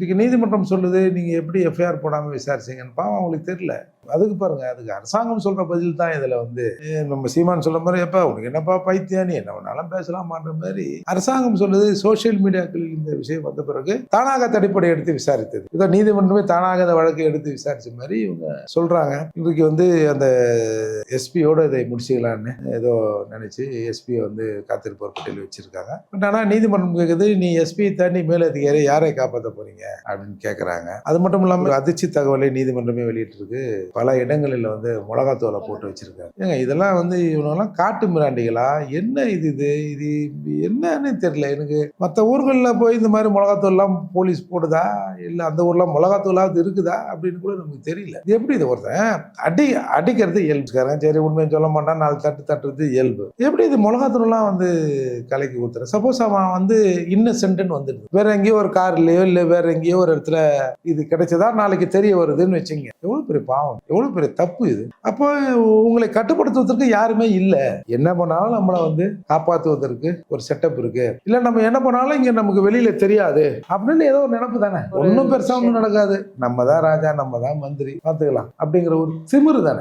இன்றைக்கி நீதிமன்றம் சொல்லுது நீங்கள் எப்படி எஃப்ஐஆர் போடாமல் விசாரிச்சீங்கன்னு. பாவம் அவங்களுக்கு தெரியல. அதுக்கு பாருங்க அதுக்கு அரசாங்கம் சொல்ற பதில் தான் இதுல வந்து நம்ம சீமான் சொல்ற மாதிரி எப்பா உனக்கு என்னப்பா பைத்தியம்? நீ என்ன வேணாலும் பேசலாமான்ற மாதிரி அரசாங்கம் சொல்றது சோஷியல் மீடியாக்கள் இந்த விஷயம் வந்த பிறகு தானாக தடிப்படை எடுத்து விசாரித்தது. இதோ நீதிமன்றமே தானாக அந்த வழக்கை எடுத்து விசாரிச்ச மாதிரி இவங்க சொல்றாங்க. இன்றைக்கு வந்து அந்த எஸ்பியோட இதை முடிச்சுக்கலான்னு ஏதோ நினைச்சு எஸ்பியை வந்து காத்திருப்போர் பட்டியல் வச்சிருக்காங்க. பட் ஆனால் நீதிமன்றம் கேட்குது நீ எஸ்பி தாண்டி மேலதிகாரி யாரை காப்பாற்ற போறீங்க? அப்படின்னு கேட்குறாங்க அது மட்டும் இல்லாமல் அதிர்ச்சி தகவலை நீதிமன்றமே வெளியிட்டிருக்கு. பல இடங்களில் வந்து மிளகாத்தூளை போட்டு வச்சுருக்காரு. ஏங்க இதெல்லாம் வந்து இவனெல்லாம் காட்டு மிராண்டிகளா? என்ன இது இது? இது என்னன்னு தெரியல. எனக்கு மற்ற ஊர்களில் போய் இந்த மாதிரி மிளகாத்தூள்லாம் போலீஸ் போடுதா? இல்லை அந்த ஊர்லாம் மிளகாத்தூளாவது இருக்குதா? அப்படின்னு கூட நமக்கு தெரியல. இது எப்படி இது ஒருத்தன்? அடி அடிக்கிறது இயல்புக்காரன். சரி உண்மையை சொல்ல மாட்டான். நாலு தட்டு தட்டுறது இயல்பு. எப்படி இது மிளகாத்தூள்லாம் வந்து கலைக்கு ஊத்துற சப்போஸ் அவன் வந்து இன்னசென்ட்னு வந்துடுது. வேற எங்கேயோ ஒரு கார்லயோ இல்லை வேற எங்கேயோ ஒரு இடத்துல இது கிடைச்சதா? நாளைக்கு தெரிய வருதுன்னு வச்சுங்க எவ்வளோ பெரிய பாவம். எவ்வளவு பெரிய தப்பு இது. அப்போ உங்களை கட்டுப்படுத்துவதற்கு யாருமே இல்லை. என்ன பண்ணாலும் நம்மளை வந்து காப்பாற்றுவதற்கு ஒரு செட்டப் இருக்கு. இல்ல நம்ம என்ன பண்ணாலும் இங்க நமக்கு வெளியில தெரியாது. அப்படின்னு ஏதோ ஒரு நினப்பு தானே. ஒன்றும் பெருசா ஒன்றும் நடக்காது. நம்ம தான் ராஜா நம்ம தான் மந்திரி. பார்த்துக்கலாம். அப்படிங்கிற ஒரு திமிரு தானே.